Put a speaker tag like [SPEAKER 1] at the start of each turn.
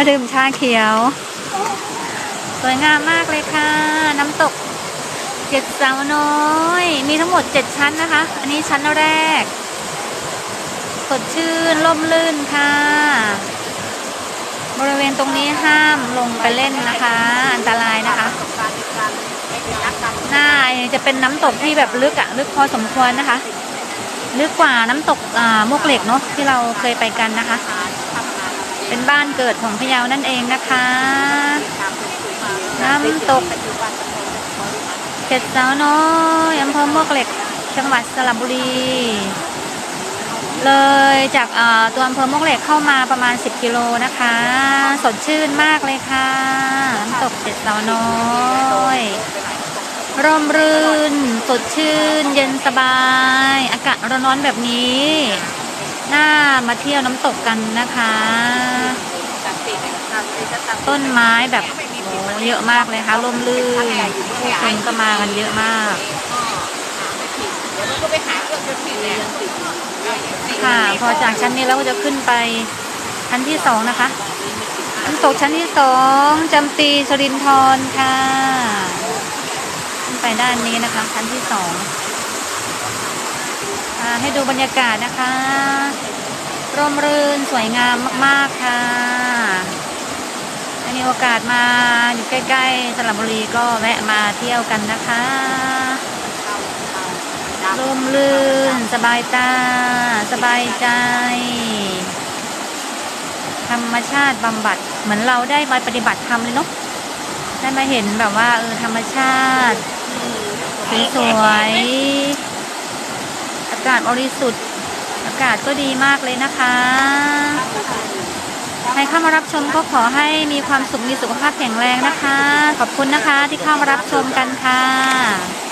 [SPEAKER 1] มาดื่มชาเขียว สวยงามมากเลยค่ะ น้ำตกเจ็ดสาวน้อย มีทั้งหมดเจ็ดชั้นนะคะ อันนี้ชั้นแรก สดชื่นร่มรื่นค่ะ บริเวณตรงนี้ห้ามลงไปเล่นนะคะ อันตรายนะคะ
[SPEAKER 2] ในการไปนักดำ
[SPEAKER 1] หน้าจะเป็นน้ำตกที่แบบลึกอะลึกพอสมควรนะคะ ลึกกว่าน้ำตกอ่ามกเหล็กเนาะที่เราเคยไปกันนะคะ เป็นบ้านเกิดของพะเยานั่นเองนะคะ
[SPEAKER 2] น้ำ
[SPEAKER 1] ตก
[SPEAKER 2] ปัจจุบันตำบลบริหาร
[SPEAKER 1] เจ็ดสาวน้อยอำเภอมวกเหล็กจังหวัดสระบุรี เลยจากตัวอำเภอมวกเหล็กเข้ามาประมาณ 10 กิโลนะคะ สดชื่นมากเลยค่ะน้ำตกเจ็ดสาวน้อยร่มรื่น สดชื่น เย็นสบาย อากาศร้อนๆแบบนี้ น่ามาเที่ยวน้ำตกกันนะคะ
[SPEAKER 2] ตามปีเนี่ยตามปีจะตาม
[SPEAKER 1] ต้นไม้แบบโอ้เยอะมากเลยค่ะร่มรื่นผู้คนก็มากันเยอะมาก
[SPEAKER 2] ไม่ผิดเดี๋ยวมันก็ไปหาเครื่องดนตรีเนี่ย
[SPEAKER 1] ค่ะ พอจากชั้นนี้เราก็จะขึ้นไปชั้นที่สองนะคะน้ำตกชั้นที่สองจำปีชรินทรค่ะ ขึ้นไปด้านนี้นะคะ ชั้นที่สองอ่า ให้ดูบรรยากาศนะคะ ร่มรื่นสวยงามมาก ๆ ค่ะถ้ามีโอกาสมาอยู่ใกล้ ๆสระบุรีก็แวะมาเที่ยวกันนะคะ ร่มรื่นสบายตา สบายใจ ธรรมชาติบำบัด เหมือนเราได้มาปฏิบัติธรรมเลยเนาะได้มาเห็นแบบว่าเออธรรมชาติสวยๆากาศบริสุทธิ์ อากาศก็ดีมากเลยนะคะ ใครเข้ามารับชมก็ขอให้มีความสุขมีสุขภาพแข็งแรงนะคะ ขอบคุณนะคะที่เข้ามารับชมกันค่ะ